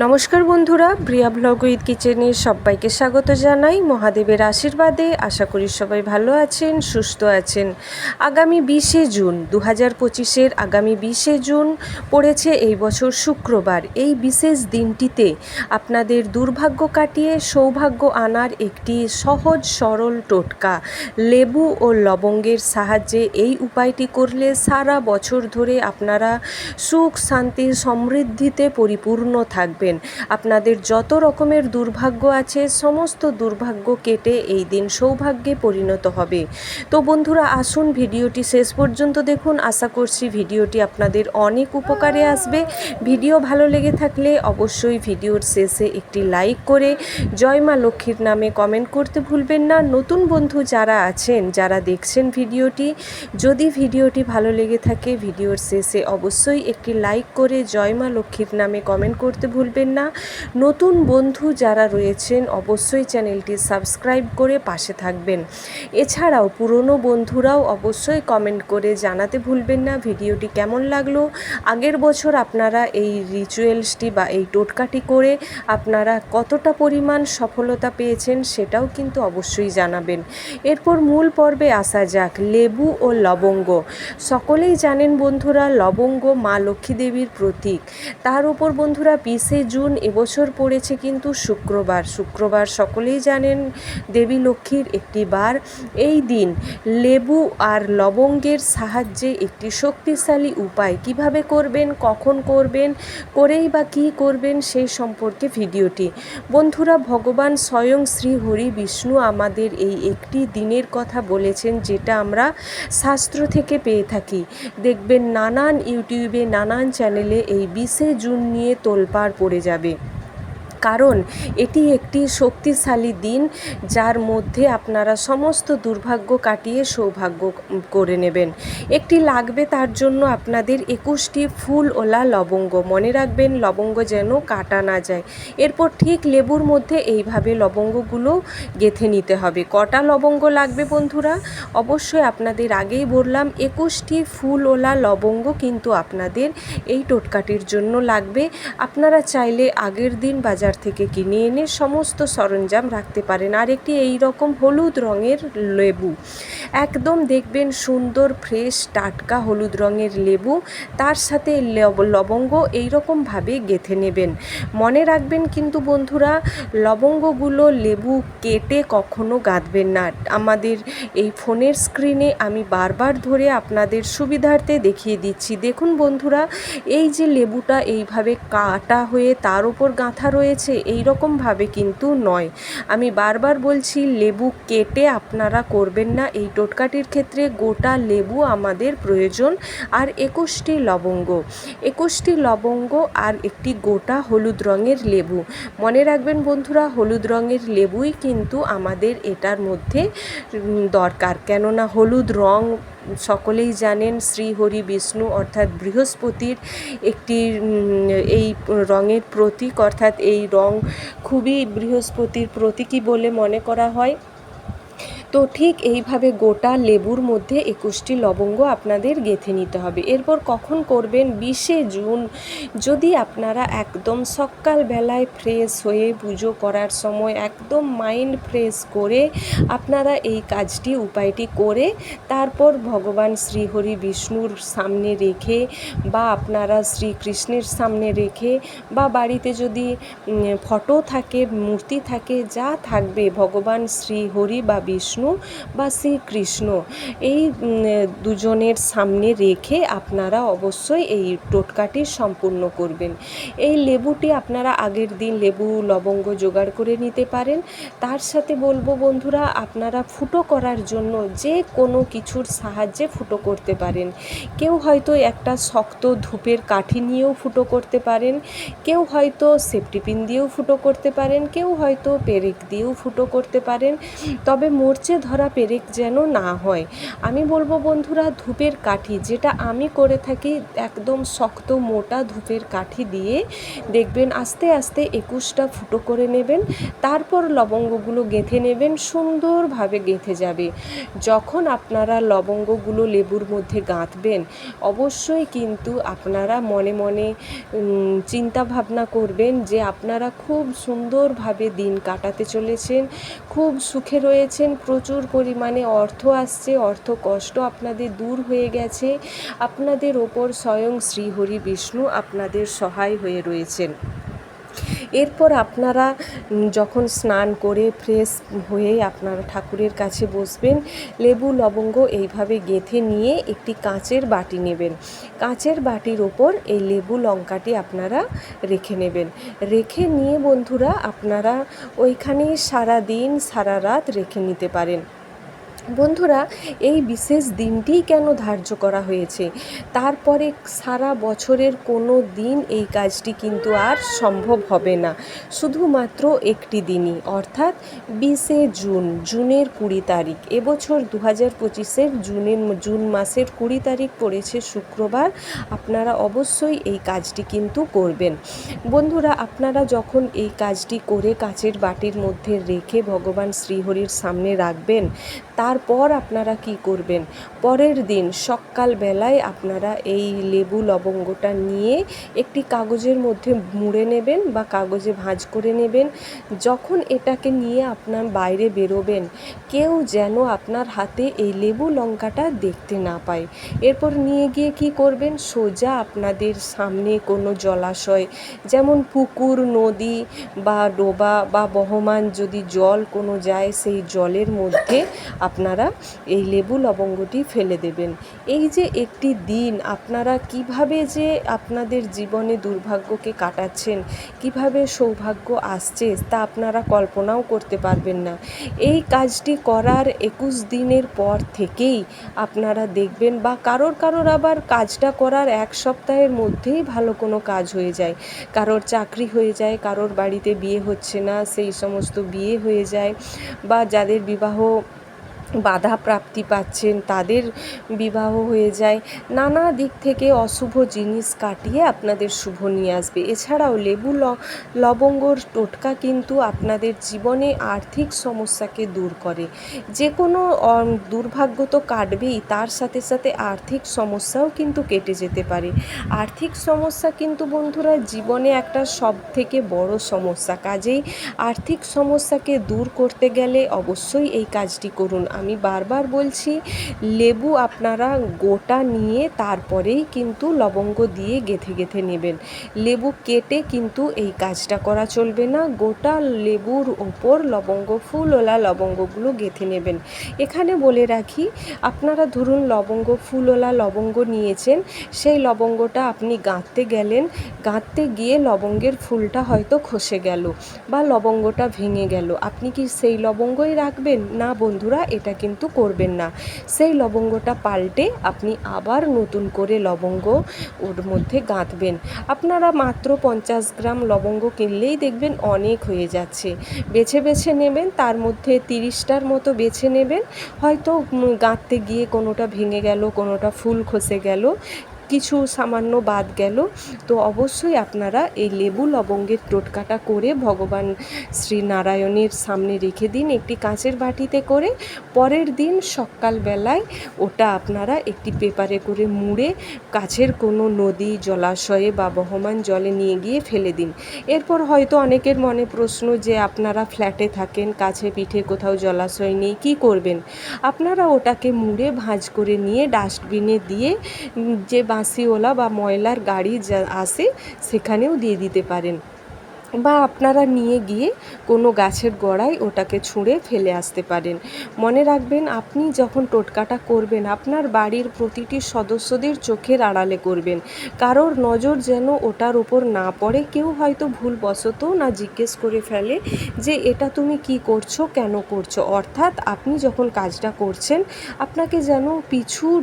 নমস্কার বন্ধুরা, প্রিয়া blog with কিচেনের সবাইকে স্বাগত জানাই। মহাদেবের আশীর্বাদে আশা করি সবাই ভালো আছেন, সুস্থ আছেন। আগামী বিশে জুন দু হাজার পঁচিশের আগামী বিশে জুন পড়েছে এই বছর শুক্রবার। এই বিশেষ দিনটিতে আপনাদের দুর্ভাগ্য কাটিয়ে সৌভাগ্য আনার একটি সহজ, সরল টোটকা, লেবু ও লবঙ্গের সাহায্যে এই উপায়টি করলে সারা বছর ধরে আপনারা সুখ, শান্তি, সমৃদ্ধিতে পরিপূর্ণ থাকবেন। আপনাদের যত রকমের দুর্ভাগ্য আছে, সমস্ত দুর্ভাগ্য কেটে এই দিন সৌভাগ্যে পরিণত হবে। তো বন্ধুরা, আসুন ভিডিওটি শেষ পর্যন্ত দেখুন। আশা করছি ভিডিওটি আপনাদের অনেক উপকারে আসবে। ভিডিও ভালো লেগে থাকলে অবশ্যই ভিডিওর শেষে একটি লাইক করে জয় মা লক্ষ্মীর নামে কমেন্ট করতে ভুলবেন না। নতুন বন্ধু যারা আছেন, যারা দেখছেন ভিডিওটি, যদি ভিডিওটি ভালো লেগে থাকে, ভিডিওর শেষে অবশ্যই একটি লাইক করে জয় মা লক্ষ্মীর নামে কমেন্ট করতে ভুলবেন না। নতুন বন্ধু যারা রয়েছেন, অবশ্যই চ্যানেলটি সাবস্ক্রাইব করে পাশে থাকবেন। এছাড়াও পুরনো বন্ধুরাও অবশ্যই কমেন্ট করে জানাতে ভুলবেন না ভিডিওটি কেমন লাগল। আগের বছর আপনারা এই রিচুয়ালসটি বা এই টোটকাটি করে আপনারা কতটা পরিমাণ সফলতা পেয়েছেন সেটাও কিন্তু অবশ্যই জানাবেন। এরপর মূল পর্বে আসা যাক, লেবু ও লবঙ্গ। সকলেই জানেন বন্ধুরা, লবঙ্গ মা লক্ষ্মী দেবীর প্রতীক। তার উপর বন্ধুরা বিশে জুন এবছর পড়েছে কিন্তু শুক্রবার। শুক্রবার সকলেই জানেন দেবী লক্ষ্মীর একটি বার। এই দিন লেবু আর লবঙ্গের সাহায্যে একটি শক্তিশালী উপায় কীভাবে করবেন, কখন করবেন, করেই বা কী করবেন সেই সম্পর্কে ভিডিওটি। বন্ধুরা, ভগবান স্বয়ং শ্রী হরি বিষ্ণু আমাদের এই একটি দিনের কথা বলেছেন যেটা আমরা শাস্ত্র থেকে পেয়ে থাকি। দেখবেন নানান ইউটিউবে, নানান চ্যানেলে এই বিশে জুন নিয়ে তোলপাড় পড়ে যাবে। কারণ এটি একটি শক্তিশালী দিন যার মধ্যে আপনারা সমস্ত দুর্ভাগ্য কাটিয়ে সৌভাগ্য করে নেবেন। একটি লাগবে তার জন্য আপনাদের একুশটি ফুল ওলা লবঙ্গ। মনে রাখবেন, লবঙ্গ যেন কাটা না যায়। এরপর ঠিক লেবুর মধ্যে এইভাবে লবঙ্গগুলো গেথে নিতে হবে। কটা লবঙ্গ লাগবে বন্ধুরা? অবশ্যই আপনাদের আগেই বললাম, একুশটি ফুল ওলা লবঙ্গ কিন্তু আপনাদের এই টোটকাটির জন্য লাগবে। আপনারা চাইলে আগের দিন বাজার থেকে কিনে এনে সমস্ত সরঞ্জাম রাখতে পারেন। আর একটি এই রকম হলুদ রঙের লেবু। একদম দেখবেন সুন্দর, ফ্রেশ, টাটকা হলুদ রঙের লেবু। তার সাথে লব- লবঙ্গ এইরকমভাবে গেঁথে নেবেন। মনে রাখবেন কিন্তু বন্ধুরা, লবঙ্গগুলো লেবু কেটে কখনো গাঁথবেন না। আমাদের এই ফোনের স্ক্রিনে আমি বারবার ধরে আপনাদের সুবিধার্থে দেখিয়ে দিচ্ছি। দেখুন বন্ধুরা, এই যে লেবুটা এইভাবে কাটা হয়ে তার উপর গাঁথা রয়েছে এই রকমভাবে কিন্তু নয়। আমি বারবার বলছি, লেবু কেটে আপনারা করবেন না। এই টোটকাটির ক্ষেত্রে গোটা লেবু আমাদের প্রয়োজন আর একুশটি লবঙ্গ। একুশটি লবঙ্গ আর একটি গোটা হলুদ রঙের লেবু। মনে রাখবেন বন্ধুরা, হলুদ রঙের লেবুই কিন্তু আমাদের এটার মধ্যে দরকার। কেননা হলুদ রং সকলেই জানেন শ্রীহরি বিষ্ণু অর্থাৎ বৃহস্পতির একটি এই রঙের প্রতীক, অর্থাৎ এই রঙ খুবই বৃহস্পতির প্রতীকই বলে মনে করা হয়। তো ঠিক এইভাবে গোটা লেবুর মধ্যে একুশটি লবঙ্গ আপনাদের গেঁথে নিতে হবে। এরপর কখন করবেন? বিশে জুন। যদি আপনারা একদম সকালবেলায় ফ্রেশ হয়ে পুজো করার সময় একদম মাইন্ড ফ্রেশ করে আপনারা এই কাজটি, উপায়টি করে তারপর ভগবান শ্রীহরি বিষ্ণুর সামনে রেখে বা আপনারা শ্রীকৃষ্ণের সামনে রেখে বা বাড়িতে যদি ফটো থাকে, মূর্তি থাকে, যা থাকবে, ভগবান শ্রী হরি বা বিষ্ণু বা শ্রীকৃষ্ণ। এই দুজনের সামনে রেখে আপনারা অবশ্যই এই টোটকাটি সম্পূর্ণ করবেন। এই লেবুটি আপনারা আগের দিন লেবু, লবঙ্গ জোগাড় করে নিতে পারেন। তার সাথে বলব বন্ধুরা, আপনারা ফুটো করার জন্য যে কোনো কিছুর সাহায্যে ফুটো করতে পারেন। কেউ হয়তো একটা শক্ত ধূপের কাঠি নিয়েও ফুটো করতে পারেন। কেউ হয়তো সেফটি পিন দিয়েও ফুটো করতে পারেন। কেউ হয়তো পেরেক দিয়েও ফুটো করতে পারেন। তবে মরচে নিচে ধরা পেরেক যেন না হয়। আমি বলব বন্ধুরা, ধূপের কাঠি, যেটা আমি করে থাকি একদম শক্ত, মোটা ধূপের কাঠি দিয়ে। দেখবেন আস্তে আস্তে একুশটা ফুটো করে নেবেন, তারপর লবঙ্গগুলো গেঁথে নেবেন, সুন্দরভাবে গেঁথে যাবে। যখন আপনারা লবঙ্গগুলো লেবুর মধ্যে গাঁথবেন, অবশ্যই কিন্তু আপনারা মনে মনে চিন্তা ভাবনা করবেন যে আপনারা খুব সুন্দরভাবে দিন কাটাতে চলেছেন, খুব সুখে রয়েছেন প্রচুর পরিমাণে অর্থ আসছে, অর্থ কষ্ট আপনাদের দূর হয়ে গেছে। আপনাদের ওপর স্বয়ং শ্রীহরি বিষ্ণু আপনাদের সহায় হয়ে রয়েছেন। এরপর আপনারা যখন স্নান করে ফ্রেশ হয়ে আপনারা ঠাকুরের কাছে বসবেন, লেবু, লবঙ্গ এইভাবে গেঁথে নিয়ে একটি কাঁচের বাটি নেবেন। কাঁচের বাটির ওপর এই লেবু লঙ্কাটি আপনারা রেখে নেবেন। রেখে নিয়ে বন্ধুরা, আপনারা ওইখানে সারা দিন সারা রাত রেখে নিতে পারেন। বন্ধুরা, এই বিশেষ দিনটিই কেন ধার্য করা হয়েছে? তারপরে সারা বছরের কোনো দিন এই কাজটি কিন্তু আর সম্ভব হবে না। শুধুমাত্র একটি দিনই, অর্থাৎ বিশে জুন, জুনের কুড়ি তারিখ। এবছর দু হাজার পঁচিশের জুনের, জুন মাসের কুড়ি তারিখ পড়েছে শুক্রবার। আপনারা অবশ্যই এই কাজটি কিন্তু করবেন। বন্ধুরা, আপনারা যখন এই কাজটি করে কাচের বাটির মধ্যে রেখে ভগবান শ্রীহরির সামনে রাখবেন তারপর আপনারা কি করবেন? পরের দিন সকালবেলায় আপনারা এই লেবু লবঙ্গটা নিয়ে একটি কাগজের মধ্যে মুড়ে নেবেন বা কাগজে ভাঁজ করে নেবেন। যখন এটাকে নিয়ে আপনার বাইরে বেরোবেন, কেউ যেন আপনার হাতে এই লেবু লঙ্কাটা দেখতে না পায়। এরপর নিয়ে গিয়ে কি করবেন? সোজা আপনাদের সামনে কোনো জলাশয়, যেমন পুকুর, নদী বা ডোবা বা বহমান যদি জল কোনো যায়, সেই জলের মধ্যে আপনারা এই লেবু লবঙ্গটি ফেলে দেবেন। এই যে একটি দিন, আপনারা কীভাবে যে আপনাদের জীবনে দুর্ভাগ্যকে কাটাচ্ছেন, কীভাবে সৌভাগ্য আসছে, তা আপনারা কল্পনাও করতে পারবেন না। এই কাজটি করার একুশ দিনের পর থেকেই আপনারা দেখবেন বা কারোর কারোর আবার কাজটা করার এক সপ্তাহের মধ্যেই ভালো কোনো কাজ হয়ে যায়। কারোর চাকরি হয়ে যায়, কারোর বাড়িতে বিয়ে হচ্ছে না, সেই সমস্ত বিয়ে হয়ে যায় বা যাদের বিবাহ বাধা প্রাপ্তি পাচ্ছেন, তাদের বিবাহ হয়ে যায়। নানা দিক থেকে অশুভ জিনিস কাটিয়ে আপনাদের শুভ নিয়ে আসবে। এছাড়াও লেবু লবঙ্গর টোটকা কিন্তু আপনাদের জীবনে আর্থিক সমস্যাকে দূর করে। যে কোনো দুর্ভাগ্য তো কাটবেই, তার সাথে সাথে আর্থিক সমস্যাও কিন্তু কেটে যেতে পারে। আর্থিক সমস্যা কিন্তু বন্ধুরা জীবনে একটা সব থেকে বড় সমস্যা। কাজেই আর্থিক সমস্যাকে দূর করতে গেলে অবশ্যই এই কাজটি করুন। আমি বারবার বলছি, লেবু আপনারা গোটা নিয়ে তারপরেই কিন্তু লবঙ্গ দিয়ে গেথে গেথে নেবেন। লেবু কেটে কিন্তু এই কাজটা করা চলবে না। গোটা লেবুর ওপর লবঙ্গ ফুলওলা লবঙ্গগুলো গেথে নেবেন। এখানে বলে রাখি, আপনারা ধরুন লবঙ্গ ফুলওলা লবঙ্গ নিয়েছেন, সেই লবঙ্গটা আপনি গাঁথতে গেলেন, গাঁথতে গিয়ে লবঙ্গের ফুলটা হয়তো খসে গেল বা লবঙ্গটা ভেঙে গেল। আপনি কি সেই লবঙ্গই রাখবেন? না বন্ধুরা, এটা কিন্তু করবেন না। সেই লবঙ্গটা পাল্টে আপনি আবার নতুন করে লবঙ্গ ওর মধ্যে গাঁথবেন। আপনারা মাত্র পঞ্চাশ গ্রাম লবঙ্গ কিনলেই দেখবেন অনেক হয়ে যাচ্ছে। বেছে বেছে নেবেন, তার মধ্যে তিরিশটার মতো বেছে নেবেন। হয়তো গাঁথতে গিয়ে কোনোটা ভেঙে গেল, কোনোটা ফুল খসে গেল। কিছু সামান্য বাদ গেল। তো অবশ্যই আপনারা এই লেবু লবঙ্গের টোটকাটা করে ভগবান শ্রী নারায়ণের সামনে রেখে দিন একটি কাঁচের বাটিতে করে। পরের দিন সকালবেলায় ওটা আপনারা একটি পেপারে করে মুড়ে কাছের কোনো নদী, জলাশয়ে বা বহমান জলে নিয়ে গিয়ে ফেলে দিন। এরপর হয়তো অনেকের মনে প্রশ্ন যে আপনারা ফ্ল্যাটে থাকেন, কাছে পিঠে কোথাও জলাশয় নেই, কী করবেন? আপনারা ওটাকে মুড়ে ভাঁজ করে নিয়ে ডাস্টবিনে দিয়ে যে বাঁশিওয়ালা বা ময়লার গাড়ি যা আসে সেখানেও দিয়ে দিতে পারেন। বা আপনারা নিয়ে গিয়ে কোনো গাছের গোড়ায় ওটাকে ছুঁড়ে ফেলে আসতে পারেন। মনে রাখবেন, আপনি যখন টোটকাটা করবেন, আপনার বাড়ির প্রতিটি সদস্যদের চোখের আড়ালে করবেন। কারোর নজর যেন ওটার ওপর না পড়ে, কেউ হয়তো ভুলবশত না জিজ্ঞেস করে ফেলে যে, এটা তুমি কি করছ, কেন করছ? অর্থাৎ আপনি যখন কাজটা করছেন, আপনাকে যেন পিছু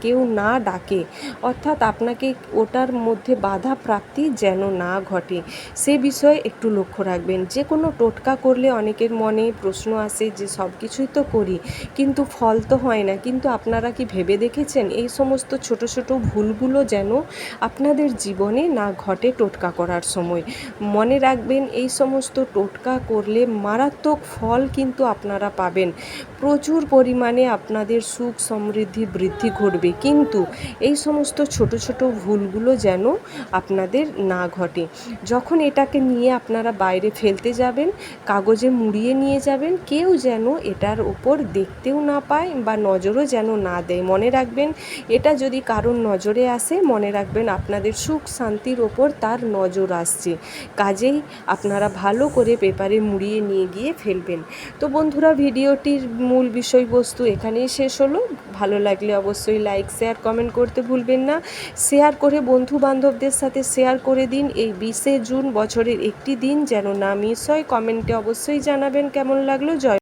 কেউ না ডাকে। অর্থাৎ আপনাকে ওটার মধ্যে বাধা প্রাপ্তি যেন না ঘটে। সে বিষয়ে বিষয় একটু লক্ষ্য রাখবেন। যে কোনো টোটকা করলে অনেকের মনে প্রশ্ন আসে যে, সব কিছুই তো করি, কিন্তু ফল তো হয় না। কিন্তু আপনারা কি ভেবে দেখেছেন? এই সমস্ত ছোট ছোট ভুলগুলো যেন আপনাদের জীবনে না ঘটে টোটকা করার সময়। মনে রাখবেন, এই সমস্ত টোটকা করলে মারাত্মক ফল কিন্তু আপনারা পাবেন। প্রচুর পরিমাণে আপনাদের সুখ সমৃদ্ধি বৃদ্ধি ঘটবে। কিন্তু এই সমস্ত ছোট ছোট ভুলগুলো যেন আপনাদের না ঘটে। যখন এটাকে নিয়ে আপনারা বাইরে ফেলতে যাবেন, কাগজে মুড়িয়ে নিয়ে যাবেন, কেউ যেন এটার ওপর দেখতেও না পায় বা নজরও যেন না দেয়। মনে রাখবেন, এটা যদি কারোর নজরে আসে, মনে রাখবেন আপনাদের সুখ শান্তির ওপর তার নজর আসছে। কাজেই আপনারা ভালো করে পেপারে মুড়িয়ে নিয়ে গিয়ে ফেলবেন। তো বন্ধুরা, ভিডিওটির মূল বিষয়বস্তু এখানেই শেষ হলো। ভালো লাগলে অবশ্যই লাইক, শেয়ার, কমেন্ট করতে ভুলবেন না। শেয়ার করে বন্ধু বান্ধবদের সাথে শেয়ার করে দিন। এই বিশে জুন বছরের একটি দিন যেন না মিস হয়। কমেন্টে অবশ্যই জানাবেন কেমন লাগল। জয়